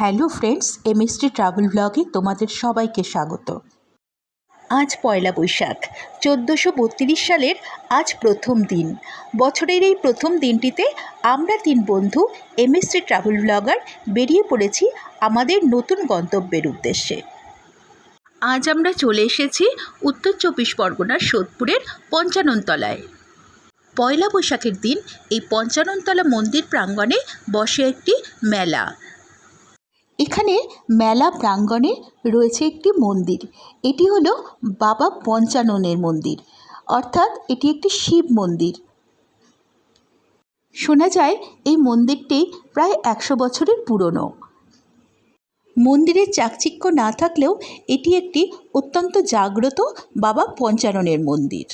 Hello friends, MST travel ব্লগে তোমাদের সবাইকে স্বাগত। আজ পয়লা বৈশাখ, চোদ্দোশো বত্রিশ সালের আজ প্রথম দিন। বছরের এই প্রথম দিনটিতে আমরা তিন বন্ধু এমএসটি ট্রাভেল ব্লগার বেরিয়ে পড়েছি আমাদের নতুন গন্তব্যের উদ্দেশ্যে। আজ আমরা চলে এসেছি উত্তর চব্বিশ পরগনার সোদপুরের পঞ্চাননতলায়। পয়লা বৈশাখের দিন এই পঞ্চাননতলা মন্দির প্রাঙ্গণে বসে একটি মেলা। এখানে মেলা প্রাঙ্গণে রয়েছে একটি মন্দির। এটি হলো বাবা পঞ্চাননের মন্দির, অর্থাৎ এটি একটি শিব মন্দির। শোনা যায়, এই মন্দিরটি প্রায় একশো বছরের পুরনো। মন্দিরের চাকচিক্য না থাকলেও এটি একটি অত্যন্ত জাগ্রত বাবা পঞ্চাননের মন্দির।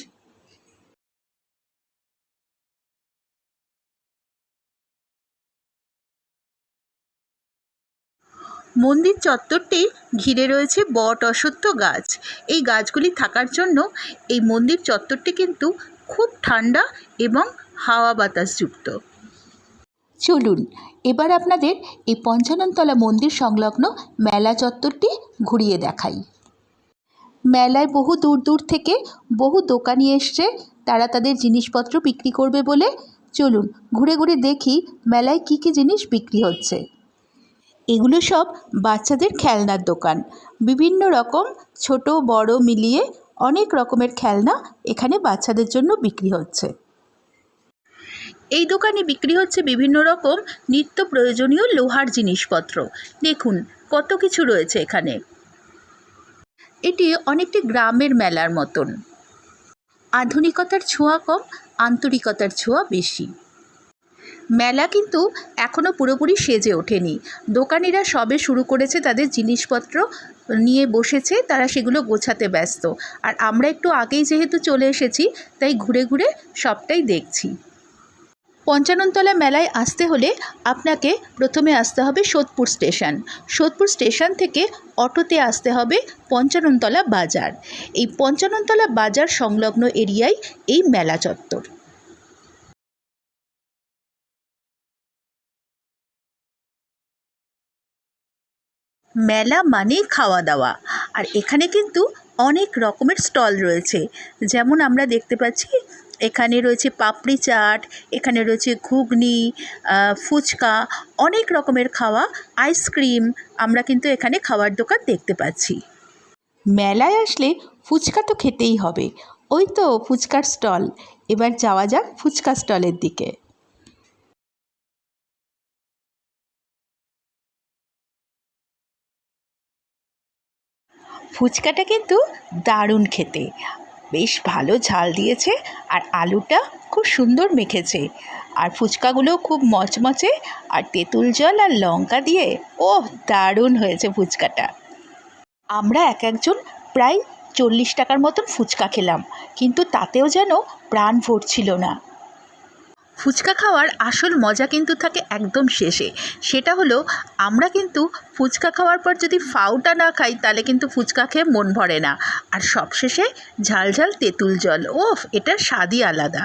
মন্দির চত্বরটি ঘিরে রয়েছে বট অশ্বত্থ গাছ। এই গাছগুলি থাকার জন্য এই মন্দির চত্বরটি কিন্তু খুব ঠান্ডা এবং হাওয়া বাতাসযুক্ত। চলুন, এবার আপনাদের এই পঞ্চাননতলা মন্দির সংলগ্ন মেলা চত্বরটি ঘুরিয়ে দেখাই। মেলায় বহু দূর দূর থেকে বহু দোকানি এসছে। তারা তাদের জিনিসপত্র বিক্রি করবে বলে। চলুন, ঘুরে ঘুরে দেখি মেলায় কী কী জিনিস বিক্রি হচ্ছে। এগুলো সব বাচ্চাদের খেলনার দোকান। বিভিন্ন রকম ছোট, বড় মিলিয়ে অনেক রকমের খেলনা এখানে বাচ্চাদের জন্য বিক্রি হচ্ছে। এই দোকানে বিক্রি হচ্ছে বিভিন্ন রকম নিত্য প্রয়োজনীয় লোহার জিনিসপত্র। দেখুন কত কিছু রয়েছে এখানে। এটি অনেকটি গ্রামের মেলার মতন। আধুনিকতার ছোঁয়া কম, আন্তরিকতার ছোঁয়া বেশি। মেলা কিন্তু এখনও পুরোপুরি সেজে ওঠেনি। দোকানিরা সবে শুরু করেছে তাদের জিনিসপত্র নিয়ে বসেছে, তারা সেগুলো গোছাতে ব্যস্ত। আর আমরা একটু আগেই যেহেতু চলে এসেছি, তাই ঘুরে ঘুরে সবটাই দেখছি। পঞ্চাননতলা মেলায় আসতে হলে আপনাকে প্রথমে আসতে হবে সোদপুর স্টেশন। সোদপুর স্টেশন থেকে অটোতে আসতে হবে পঞ্চাননতলা বাজার। এই পঞ্চাননতলা বাজার সংলগ্ন এরিয়ায় এই মেলা চত্বর। মেলা মানেই খাওয়া দাওয়া। আর এখানে কিন্তু অনেক রকমের স্টল রয়েছে। যেমন আমরা দেখতে পাচ্ছি, এখানে রয়েছে পাপড়ি চাট, এখানে রয়েছে ঘুগনি ফুচকা, অনেক রকমের খাওয়া, আইসক্রিম আমরা কিন্তু এখানে খাওয়ার দোকান দেখতে পাচ্ছি। মেলায় আসলে ফুচকা তো খেতেই হবে। ওই তো ফুচকার স্টল। এবার যাওয়া যাক ফুচকা স্টলের দিকে। ফুচকাটা কিন্তু দারুণ খেতে। বেশ ভালো ঝাল দিয়েছে আর আলুটা খুব সুন্দর মেখেছে। আর ফুচকাগুলো খুব মচমচে আর তেঁতুল জল আর লঙ্কা দিয়ে ও দারুণ হয়েছে ফুচকাটা। আমরা এক একজন প্রায় চল্লিশ টাকার মতন ফুচকা খেলাম, কিন্তু তাতেও যেন প্রাণ ভরছিল না। ফুচকা খাওয়ার আসল মজা কিন্তু থাকে একদম শেষে। সেটা হলো, আমরা কিন্তু ফুচকা খাওয়ার পর যদি ফাউটা না খাই, তাহলে কিন্তু ফুচকা খেয়ে মন ভরে না। আর সবশেষে ঝাল ঝাল তেঁতুল জল। ওফ, এটার স্বাদই আলাদা।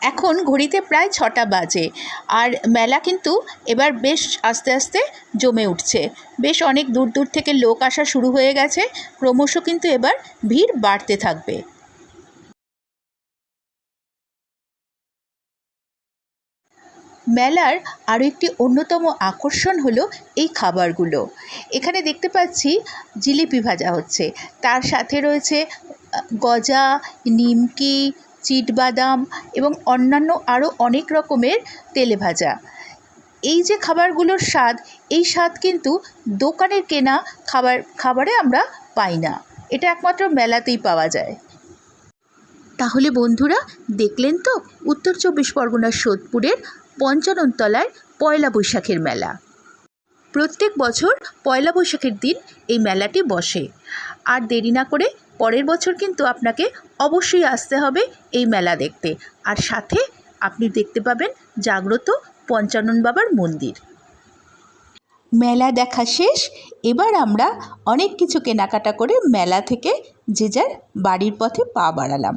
এখন ঘড়িতে প্রায় ছটা বাজে। আর মেলা কিন্তু এবার বেশ আস্তে আস্তে জমে উঠছে। বেশ অনেক দূর দূর থেকে লোক আসা শুরু হয়ে গেছে। ক্রমশ কিন্তু এবার ভিড় বাড়তে থাকবে। মেলার আরও একটি অন্যতম আকর্ষণ হলো এই খাবারগুলো। এখানে দেখতে পাচ্ছি জিলিপি ভাজা হচ্ছে। তার সাথে রয়েছে গজা, নিমকি চিটবাদাম এবং অন্যান্য আরও অনেক রকমের তেলে ভাজা। এই যে খাবারগুলোর স্বাদ, এই স্বাদ কিন্তু দোকানের কেনা খাবার, খাবারে আমরা পাই না। এটা একমাত্র মেলাতেই পাওয়া যায়। তাহলে বন্ধুরা, দেখলেন তো উত্তর চব্বিশ পরগনার সোদপুরের পঞ্চাননতলায় পয়লা বৈশাখের মেলা। প্রত্যেক বছর পয়লা বৈশাখের দিন এই মেলাটি বসে। আর দেরি না করে পরের বছর কিন্তু আপনাকে অবশ্যই আসতে হবে এই মেলা দেখতে। আর সাথে আপনি দেখতে পাবেন জাগ্রত পঞ্চানন বাবার মন্দির। মেলা দেখা শেষ, এবার আমরা অনেক কিছু কেনাকাটা করে মেলা থেকে যে যার বাড়ির পথে পা বাড়ালাম।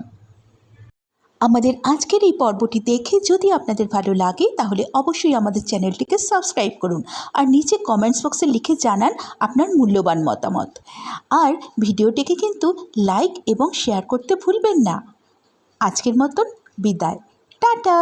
আমাদের আজকের এই পর্বটি দেখে যদি আপনাদের ভালো লাগে, তাহলে অবশ্যই আমাদের চ্যানেলটিকে সাবস্ক্রাইব করুন আর নিচে কমেন্টস বক্সে লিখে জানান আপনার মূল্যবান মতামত। আর ভিডিওটিকে কিন্তু লাইক এবং শেয়ার করতে ভুলবেন না। আজকের মতন বিদায়। টাটা!